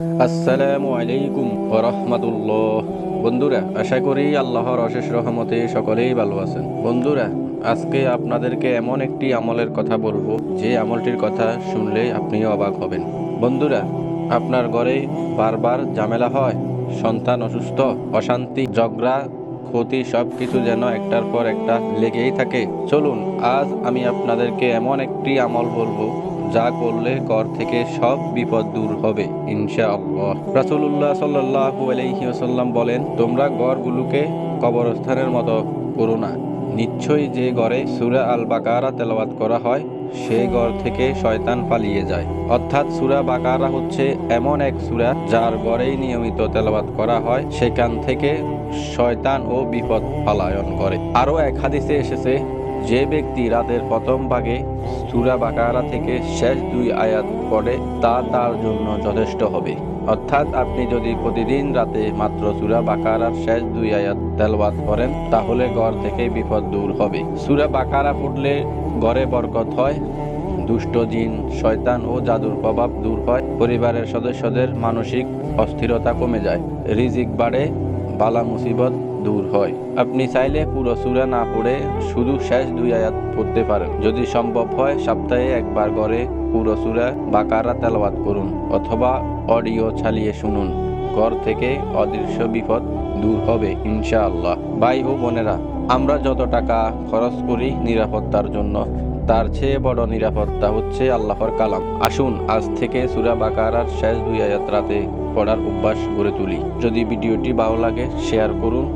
আসসালামু আলাইকুম রহমতুল্লাহ বন্ধুরা, আশা করি আল্লাহর অশেষ রহমতে সকলেই ভালো আছেন। বন্ধুরা, আজকে আপনাদেরকে এমন একটি আমলের কথা বলব। যে আমলটির কথা শুনলে আপনিও অবাক হবেন। বন্ধুরা, আপনার ঘরে বারবার ঝামেলা হয়, সন্তান অসুস্থ, অশান্তি, ঝগড়া, ক্ষতি সব কিছু যেন একটার পর একটা লেগেই থাকে। চলুন, আজ আমি আপনাদেরকে এমন একটি আমল বলব যা করলে ঘর থেকে সব বিপদ দূর হবে, ইনশাআল্লাহ। রাসূলুল্লাহ সাল্লাল্লাহু আলাইহি ওয়াসাল্লাম বলেন, তোমরা গড়গুলোকে কবরস্থানের মতো করো না। নিশ্চয়ই যে গড়ে সুরা আল বাকারা তেলাওয়াত করা হয় সেই গড় থেকে শয়তান পালিয়ে যায়। অর্থাৎ সুরা বাকারা হচ্ছে এমন এক সুরা যার গড়েই নিয়মিত তেলাওয়াত করা হয়, সেখান থেকে শয়তান ও বিপদ পালায়ন করে। আরও এক হাদিসে এসেছে যে ব্যক্তি রাতের প্রথম ভাগে সুরা বাকারা থেকে শেষ দুই আয়াত পড়ে, তা তার জন্য যথেষ্ট হবে। অর্থাৎ আপনি যদি প্রতিদিন রাতে মাত্র সূরা বাকারার শেষ দুই আয়াত তেলবাদ করেন, তাহলে ঘর থেকে বিপদ দূর হবে। সুরা বাকারা পড়লে ঘরে বরকত হয়, দুষ্ট জিন, শয়তান ও জাদুর প্রভাব দূর হয়, পরিবারের সদস্যদের মানসিক অস্থিরতা কমে যায়, রিজিক বাড়ে, বালা মুসিবত দূর হয়। আপনি চাইলে পুরো সূরা না পড়ে শুধু শেষ দুই আয়াত পড়তে পারেন। যদি সম্ভব হয়, সপ্তাহে একবার করে পুরো সূরা বাকারা তেলাওয়াত করুন অথবা অডিও চালিয়ে শুনুন। ঘর থেকে অদৃশ্য বিপদ দূর হবে, ইনশাআল্লাহ। ভাই ও বোনেরা, আমরা যত টাকা খরচ করি নিরাপত্তার জন্য তার চেয়ে বড় নিরাপত্তা হচ্ছে আল্লাহর কালাম। আসুন, আজ থেকে সুরা বাকারার শেষ দুই আয়াত রাতে পড়ার অভ্যাস গড়ে তুলি। যদি ভিডিওটি ভালো লাগে শেয়ার করুন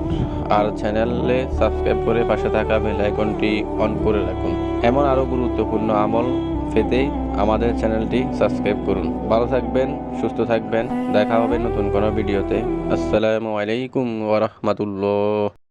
আর চ্যানেলে সাবস্ক্রাইব করে পাশে থাকা বেল আইকনটি অন করে রাখুন। এমন আরও গুরুত্বপূর্ণ আমল পেতে আমাদের চ্যানেলটি সাবস্ক্রাইব করুন। ভালো থাকবেন, সুস্থ থাকবেন। দেখা হবে নতুন কোনো ভিডিওতে। আসসালামু আলাইকুম ওরহমতুল্লাহ